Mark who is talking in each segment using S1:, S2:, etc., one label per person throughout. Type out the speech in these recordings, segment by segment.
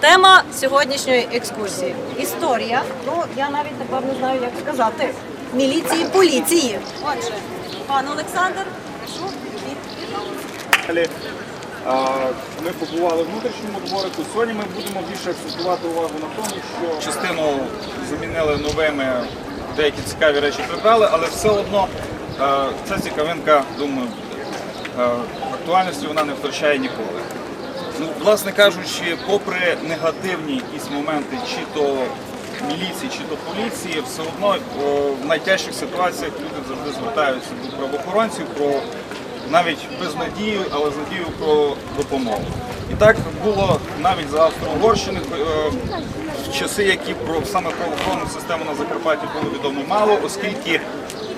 S1: Тема сьогоднішньої екскурсії історія. Ну я навіть тепер не знаю, як сказати. Міліції, поліції. Отже, пан Олександр, прошу від
S2: ми побували в внутрішньому дворику. Сьогодні ми будемо більше акцентувати увагу на тому, що частину замінили новими, деякі цікаві речі прибрали, але все одно ця цікавинка, думаю, актуальності вона не втрачає ніколи. Ну, власне кажучи, попри негативні якісь моменти, чи то міліції, чи то поліції, все одно в найтяжчих ситуаціях люди завжди звертаються до правоохоронців про навіть без надії, але з надією про допомогу. І так було навіть за Австро-Угорщини е, в часи, які про саме правоохоронну систему на Закарпатті було відомо мало, оскільки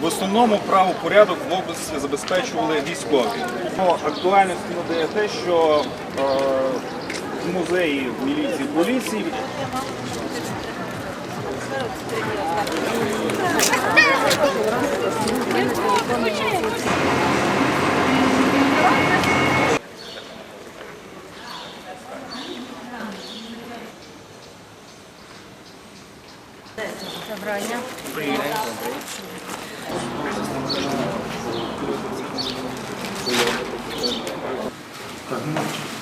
S2: в основному правопорядок в області забезпечували військові. Актуальність актуальності надає те, що е, в музеї міліції поліції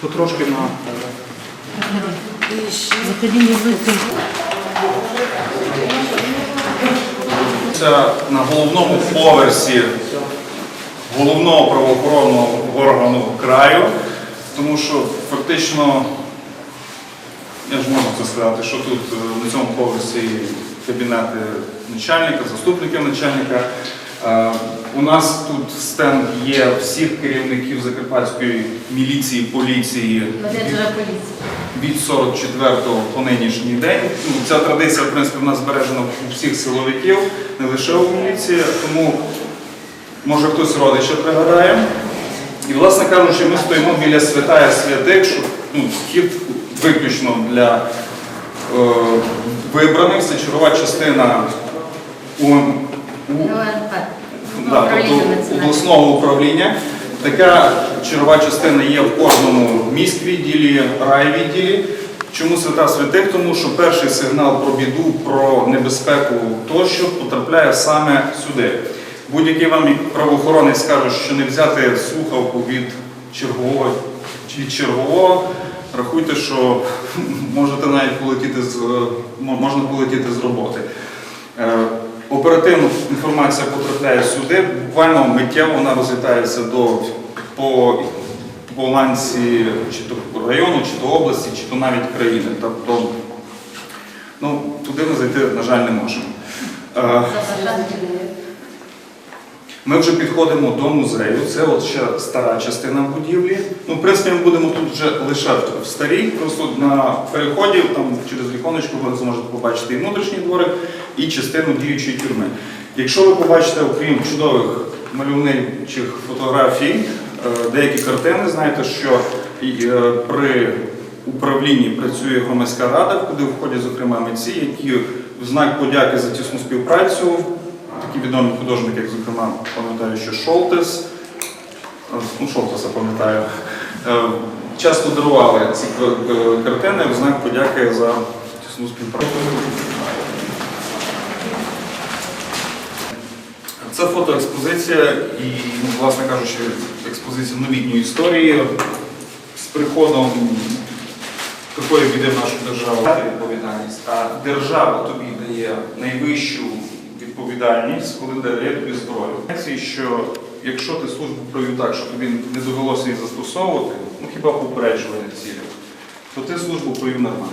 S2: потрошки на Це на головному поверсі головного правоохоронного органу краю, тому що фактично, я ж можу це сказати, що тут е, на цьому поверсі кабінети начальника, заступників начальника. У нас тут стенд є всіх керівників Закарпатської міліції, поліції
S3: Менеджера поліції.
S2: від 44-го по нинішній день. Ну, Ця традиція, в принципі, в нас збережена у всіх силовиків, не лише у міліції, тому може хтось родича пригадає. І, власне кажучи, ми стоїмо біля святая святих, що ну, вхід виключно для е, вибраних, це чергова частина у, у
S3: ОНП.
S2: Да, тобто обласного управління. Така чергова частина є в кожному міськвідділі, райвідділі. Чому свята святих? Тому що перший сигнал про біду, про небезпеку тощо потрапляє саме сюди. Будь-який вам правоохоронець скаже, що не взяти слухавку від чергового чи від чергового, рахуйте, що можете навіть полетіти з можна полетіти з роботи. Е, Оперативно інформація потрапляє сюди, буквально миттєво вона розлітається до по, по ланці чи то району, чи то області, чи то навіть країни. Тобто ну, туди ми зайти, на жаль, не можемо. Ми вже підходимо до музею. Це от ще стара частина будівлі. Ну, в принципі, ми будемо тут вже лише в старій, просто на переході, там через віконечко ви зможете побачити і внутрішній дворик, і частину діючої тюрми. Якщо ви побачите, окрім чудових мальовничих фотографій, е, деякі картини, знаєте, що е, при управлінні працює громадська рада, куди входять, зокрема, митці, які в знак подяки за тісну співпрацю художники, як, зокрема, пам'ятаю, що Шолтес, ну, Шолтеса пам'ятаю, е, часто дарували ці картини в знак подяки за тісну співпрацю. Це фотоекспозиція і, ну, власне кажучи, експозиція новітньої історії з приходом такої біди в нашу державу. Відповідальність, а держава тобі дає найвищу відповідальність, коли дає тобі зброю. Що якщо ти службу провів так, що тобі не довелося її застосовувати, ну хіба попереджувальних цілях, то ти службу провів нормально.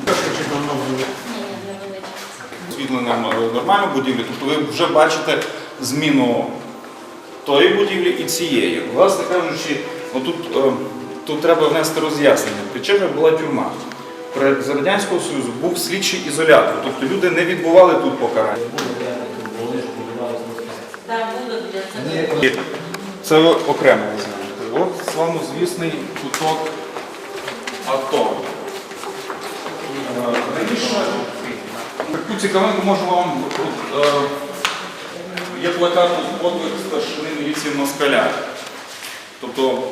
S2: Освітлення нормально будівлі, тобто ви вже бачите зміну тої будівлі і цієї. Власне кажучи, отут е, тут треба внести роз'яснення. Причина була тюрма. При Радянського Союзу був слідчий ізолятор, тобто люди не відбували тут покарання. Це ви окремо візьмете. От славнозвісний куток АТО. Таку цікавинку можу вам. е, Є плакат «Подвиг старшини міліції Москаля. Тобто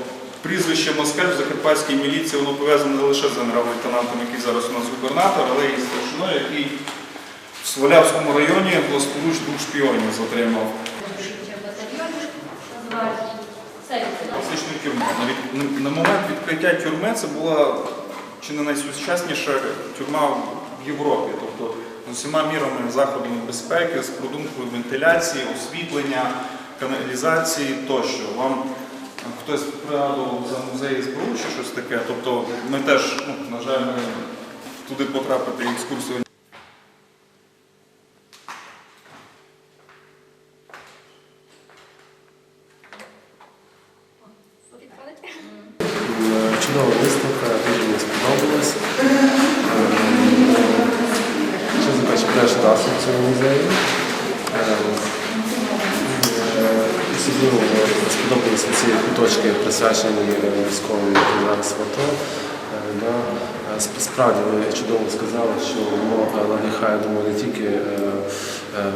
S2: Прізвище Москаль в Закарпатській міліції воно пов'язане не лише з генерал-лейтенантом, який зараз у нас губернатор, але і з старшиною, який в Свалявському районі власноруч двох шпіонів затримав. На- момент відкриття тюрми це була чи не найсучасніша тюрма в Європі. Тобто з усіма мірами заходами безпеки, з продумкою вентиляції, освітлення, каналізації тощо. Вам хтось пригадував за музей СБУ чи щось таке. Тобто ми теж, ну, на жаль, туди потрапити екскурсію
S4: Чудова виставка, дуже мені сподобалась. Що закачу перший раз у цьому музеї. Е, е, Особливо сподобалися ці куточки, присвячені військовим зараз в Справді ви чудово сказали, що воно надихає, думаю, не тільки е, е,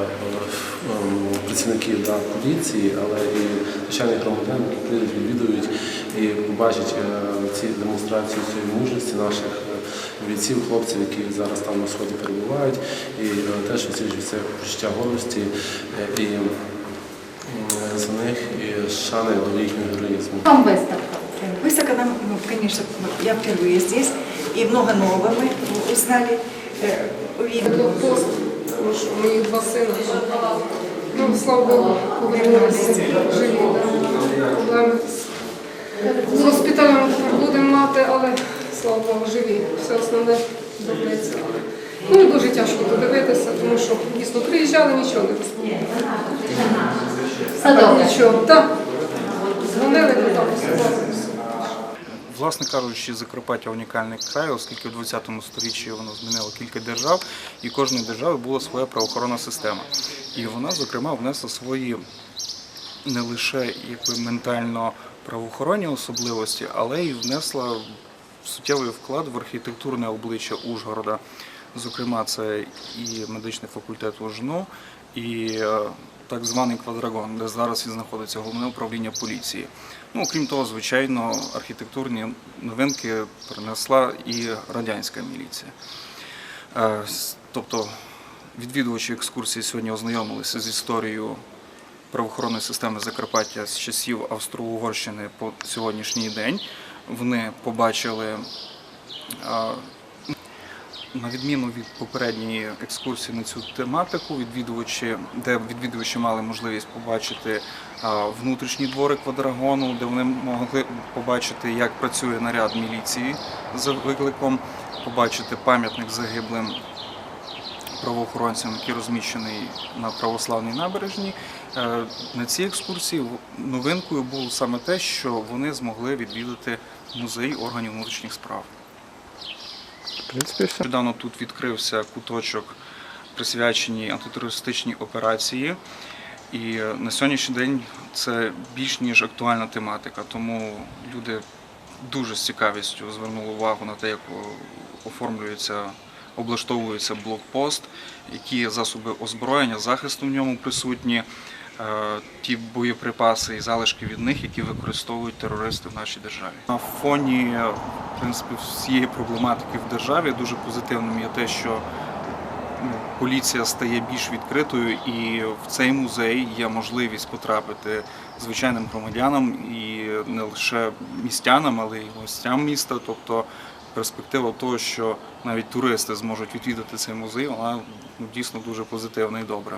S4: ем, працівників да, поліції, але і звичайних громадян, які прийдуть, відвідують і побачать е, ці демонстрації цієї мужності наших бійців, хлопців, які зараз там на сході перебувають, і теж оцінюють це почуття гордості і за них і шани до їхнього героїзму.
S3: Там виставка.
S5: Выставка нам, ну, конечно, я впервые здесь, и много нового мы узнали, э, увидели.
S6: Блокпост, тому що мої два сина. Ну, слава Богу, повернулися живі. Проблеми з, госпіталем будемо мати, але слава Богу, живі. Все основне добреться. Ну і дуже тяжко подивитися, тому що дійсно приїжджали, нічого не розповідали.
S3: Все добре.
S6: Нічого, так. Дзвонили, там посилали.
S2: Власне кажучи, Закарпаття унікальний край, оскільки в 20 сторіччі воно змінило кілька держав, і кожної держави була своя правоохоронна система. І вона, зокрема, внесла свої не лише якби ментально правоохоронні особливості, але й внесла суттєвий вклад в архітектурне обличчя Ужгорода. Зокрема, це і медичний факультет УЖНУ, і е, так званий квадрагон, де зараз і знаходиться головне управління поліції. Ну, окрім того, звичайно, архітектурні новинки принесла і радянська міліція. Е, Тобто відвідувачі екскурсії сьогодні ознайомилися з історією правоохоронної системи Закарпаття з часів Австро-Угорщини по сьогоднішній день. Вони побачили, а, на відміну від попередньої екскурсії на цю тематику, відвідувачі, де відвідувачі мали можливість побачити а, внутрішні двори квадрагону, де вони могли побачити, як працює наряд міліції за викликом, побачити пам'ятник загиблим правоохоронцям, який розміщений на православній набережній. Е, На цій екскурсії новинкою було саме те, що вони змогли відвідати музей органів внутрішніх справ. Недавно тут відкрився куточок, присвячений антитерористичній операції. І на сьогоднішній день це більш ніж актуальна тематика, тому люди дуже з цікавістю звернули увагу на те, як оформлюється, облаштовується блокпост, які засоби озброєння, захисту в ньому присутні, ті боєприпаси і залишки від них, які використовують терористи в нашій державі. На фоні е, в принципі, всієї проблематики в державі дуже позитивним є те, що ну, поліція стає більш відкритою, і в цей музей є можливість потрапити звичайним громадянам і не лише містянам, але й гостям міста. Тобто перспектива того, що навіть туристи зможуть відвідати цей музей, вона ну, дійсно дуже позитивна і добра.